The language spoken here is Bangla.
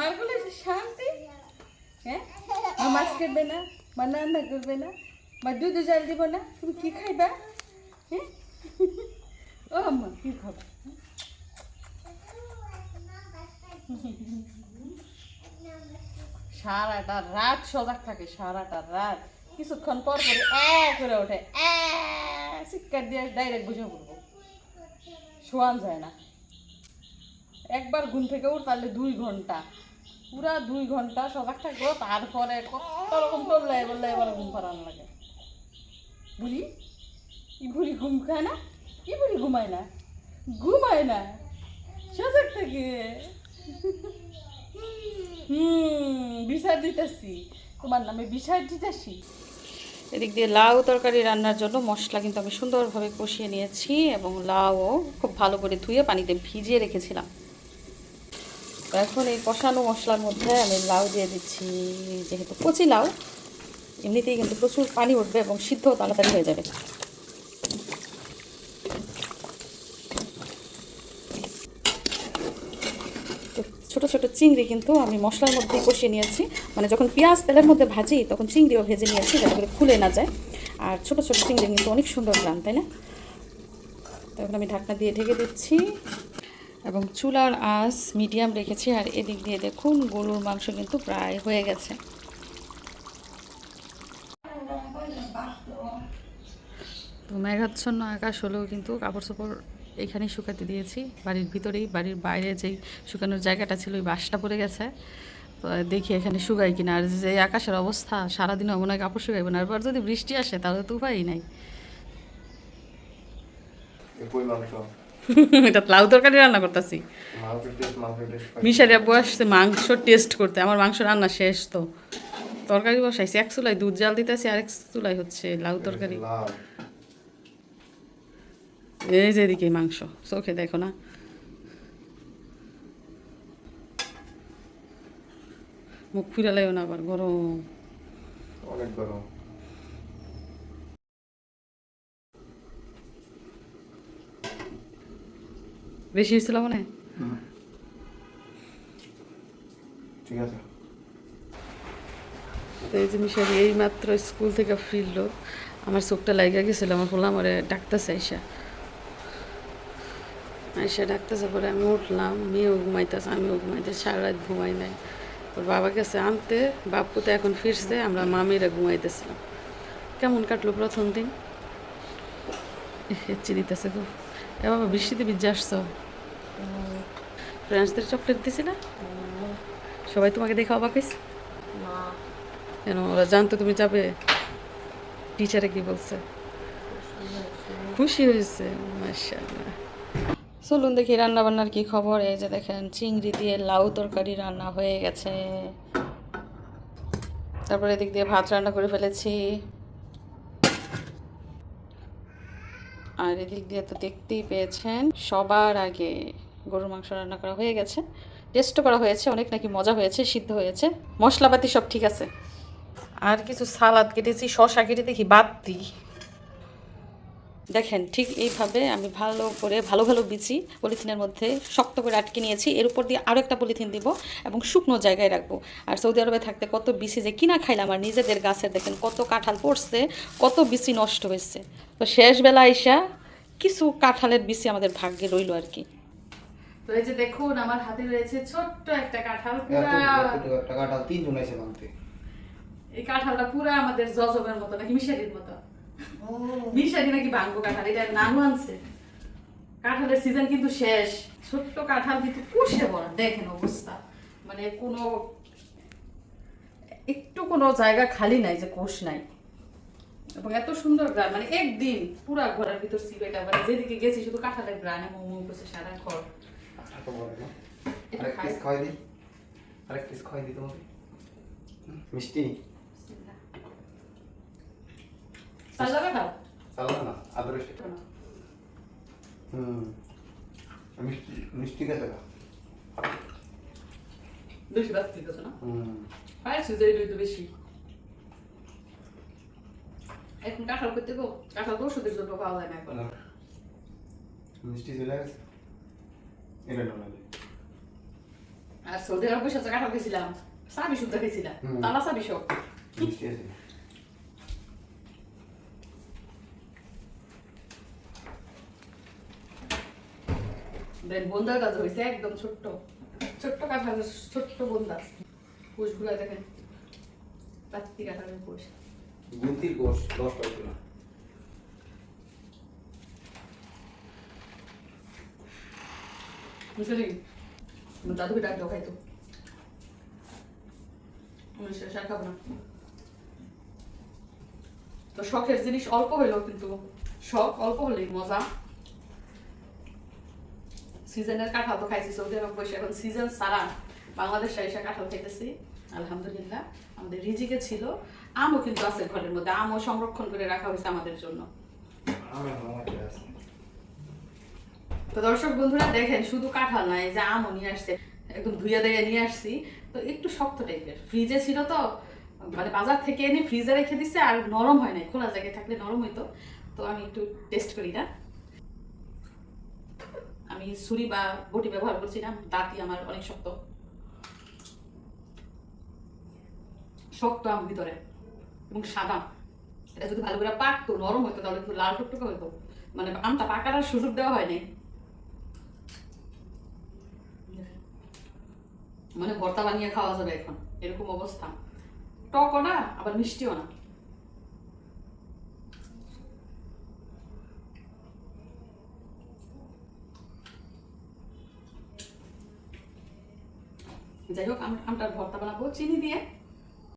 মার বলে শান্তি? হ্যাঁ? মা মাছ করবে না মা রান্না করবে না মা দুধ জাল দিব না, তুমি কি খাইবা? হ্যাঁ? ও আম্মা, কি খাবা সারাটা রাত সজাগ থাকে, সারাটা রাত। কিছুক্ষণ পর পরে করে ওঠে এ চিৎকার দিয়ে ডাইরেক্ট বুঝে পড়ব। শোয়ান যায় না। একবার ঘুম থেকে উঠ, তাহলে দুই ঘণ্টা। পুরা দুই ঘণ্টা সজাগ থাকব, তারপরে কত রকম করলে বললে এবার ঘুম পাড়ানো লাগে। বুড়ি? ই বুড়ি ঘুম খায় না? ই বুড়ি ঘুমায় না? ঘুমায় না? সজাগ থাকে। হুম বিষয় দিতেছি। তোমার নামে বিষয় দিতেছি। এদিক দিয়ে লাউ তরকারি রান্নার জন্য মশলা কিন্তু আমি সুন্দরভাবে কষিয়ে নিয়েছি এবং লাউও খুব ভালো করে ধুয়ে পানিতে ভিজিয়ে রেখেছিলাম। এখন এই কষানো মশলার মধ্যে আমি লাউ দিয়ে দিচ্ছি, যেহেতু কচি লাউ, এমনিতেই কিন্তু প্রচুর পানি উঠবে এবং সিদ্ধ তাড়াতাড়ি হয়ে যাবে। ছোট ছোট চিংড়ি কিন্তু আমি মশলার মধ্যে কষিয়ে নিয়েছি। মানে যখন পেঁয়াজ তেলের মধ্যে ভাজি, তখন চিংড়িও ভেজে নিয়েছি যাতে করে খুলে না যায়। আর ছোট ছোট চিংড়ি কিন্তু অনেক সুন্দর গ্রাম, তাই না? তখন আমি ঢাকনা দিয়ে ঢেকে দিচ্ছি। এবং চুলার আঁচ মিডিয়াম রেখেছি আর এদিক দিয়ে দেখুন গরুর মাংস কিন্তু প্রায় হয়ে গেছে। তো মেঘাচ্ছন্ন আকাশ হলেও কিন্তু কাপড় চোপড় এখানেই শুকাতে দিয়েছি। বাড়ির ভিতরেই বাড়ির বাইরে যেই শুকানোর জায়গাটা ছিল ওই বাসটা পড়ে গেছে। তো দেখি এখানে শুকাই কিনা। আর যে আকাশের অবস্থা সারাদিনও মনে হয় কাপড় শুকাইব না। এরপর যদি বৃষ্টি আসে তাহলে তো উপায়ই নাই। মাংস। এটা লাউ তরকারি রান্না করতেছি। মিশারি আব্বু আসছে মাংস টেস্ট করতে। আমার মাংস রান্না শেষ তো। তরকারি বসাইছি এক চুলাই দুধ জাল দিতেছি আর এক চুলাই হচ্ছে লাউ তরকারি। এই যে এদিকে মাংস চোখে দেখো না। মুখ ফুরালাইও না আবার গরম। অনেক গরম। বেশি হয়েছিল মনে? ঠিক আছে। তো এই যে মিশারি এই মাত্র স্কুল থেকে ফিরলো। আমার চোখটা লাগা গেছিল আমার বললাম আমার ডাকতেছে আইসা। আইসা ডাকতেছে পরে আমি উঠলাম মেয়েও ঘুমাইতেছে আমিও ঘুমাইতে সারা রাত ঘুমাই নাই। ওর বাবা গেছে আনতে বাপু তো এখন ফিরছে আমরা মামিরা ঘুমাইতেছিলাম। কেমন কাটলো প্রথম দিন? হেচ্ছি দিতেছে খুব। এ বাবা বৃষ্টিতে ভিজে আসছো? ফ্রেন্ডসদের চকলেট দিছি না? সবাই তোমাকে দেখে অবাক হয়েছে? কেন ওরা জানতো তুমি যাবে? টিচারে কি বলছে? খুশি হয়েছে মাশাআল্লাহ। চলুন দেখি রান্না বান্নার কি খবর? এই যে দেখেন চিংড়ি দিয়ে লাউ তরকারি রান্না হয়ে গেছে। তারপরে এদিক দিয়ে ভাত রান্না করে ফেলেছি। আর এদিক দিয়ে তো দেখতেই পেয়েছেন, সবার আগে গরুর মাংস রান্না করা হয়ে গেছে। টেস্টও করা হয়েছে, অনেক নাকি মজা হয়েছে, সিদ্ধ হয়েছে। মশলাপাতি সব ঠিক আছে। আর কিছু সালাদ কেটেছি শশা কেটে দেখি, বাদ দিই। দেখেন ঠিক এইভাবে আমি ভালো করে ভালো ভালো বিচি পলিথিনের মধ্যে শক্ত করে আটকে নিয়েছি। এর উপর দিয়ে আরও একটা পলিথিন দিব এবং শুকনো জায়গায় রাখব। আর সৌদি আরবে থাকতে কত বিচি যে কিনা খাইলাম আর নিজেদের গাছের দেখেন কত কাঁঠাল পড়ছে কত বিচি নষ্ট হয়েছে। তো শেষ বেলা আইসা কিছু কাঁঠালের বিচি আমাদের ভাগ্যে রইল আর কি। তো এই যে দেখুন আমার হাতে রয়েছে ছোট্ট একটা কাঁঠাল তিন এই কাঁঠালটা পুরা আমাদের জজবের মতো নাকি মিশারির মতো। মিশারি নাকি ভাঙ্গো কাঁঠাল? এটা নানু আনছে। কাঁঠালের সিজন কিন্তু শেষ। ছোট্ট কাঁঠাল কিন্তু কুশে বড় দেখেন অবস্থা। মানে কোনো একটু কোনো জায়গা খালি নাই যে কোষ নাই। এবং এত সুন্দর গ্রাম মানে একদিন পুরা ঘরের ভিতর সিবেটা মানে যেদিকে গেছি শুধু কাঁঠালের গ্রানে মোমো করছে সারা ঘর। আরেক পিস খাওয়াই দিই। আরেক পিস খাওয়াই দিই তোমাকে। মিষ্টি? সাজাবে খাও। চালাও না আদর হুম মিষ্টি মিষ্টি গেছে না বেশি বাদ দিতেছ না? হুম। পাইছি যে একটু বেশি। এখন কাঁঠাল করতে গো কাঁঠাল তো ওষুধের জন্য পাওয়া যায় না এখন। মিষ্টি চলে গেছে। এটা না আর সৌদি আরব বসে কাঁঠাল খেয়েছিলাম সাবি শুদ্ধ খেয়েছিলাম। তালা সাবি সব। মিষ্টি আছে। দেন বন্দার কাজ হয়েছে একদম ছোট্ট। ছোট্ট কাঁঠাল ছোট্ট বন্দা। দেখেন প্রাকৃতিক কাঁঠালের পুষ গুন্তির কোষ দশটা বুঝলি দাদুকে খাইতো খাব না। তো শখের জিনিস অল্প হইলেও কিন্তু শখ অল্প হলেই মজা। সিজনের কাঁঠাল তো খাইছি সৌদি আরব বসে। এখন সিজন সারা বাংলাদেশ এসে কাঁঠাল খাইতেছি। আলহামদুলিল্লাহ আমাদের রিজিকে ছিল। আমও কিন্তু আছে ঘরের মধ্যে আমও সংরক্ষণ করে রাখা হয়েছে আমাদের জন্য। তো দর্শক বন্ধুরা দেখেন শুধু কাঁঠাল নাই যে আমও নিয়ে আসছে একদম ধুইয়া দিয়ে নিয়ে আসছি। তো একটু শক্ত টাইপের। ফ্রিজে ছিল তো মানে বাজার থেকে এনে ফ্রিজে রেখে দিচ্ছে আর নরম হয় নাই খোলা জায়গায় থাকলে নরম হইতো। তো আমি একটু টেস্ট করি না। আমি ছুরি বা বটি ব্যবহার করছি না, দাঁতই আমার অনেক শক্ত। শক্ত আম ভিতরে এবং সাদা এটা যদি ভালো করে পাকতো, নরম হইতো, তাহলে একটু লাল টুকটুকে হইতো। মানে আমটা পাকার আর সুযোগ দেওয়া হয়নি। মানে ভর্তা বানিয়ে খাওয়া যাবে এখন। এরকম অবস্থা। টকও না, আবার মিষ্টিও না। যাই হোক আম- আমটার ভর্তা বানাবো চিনি দিয়ে।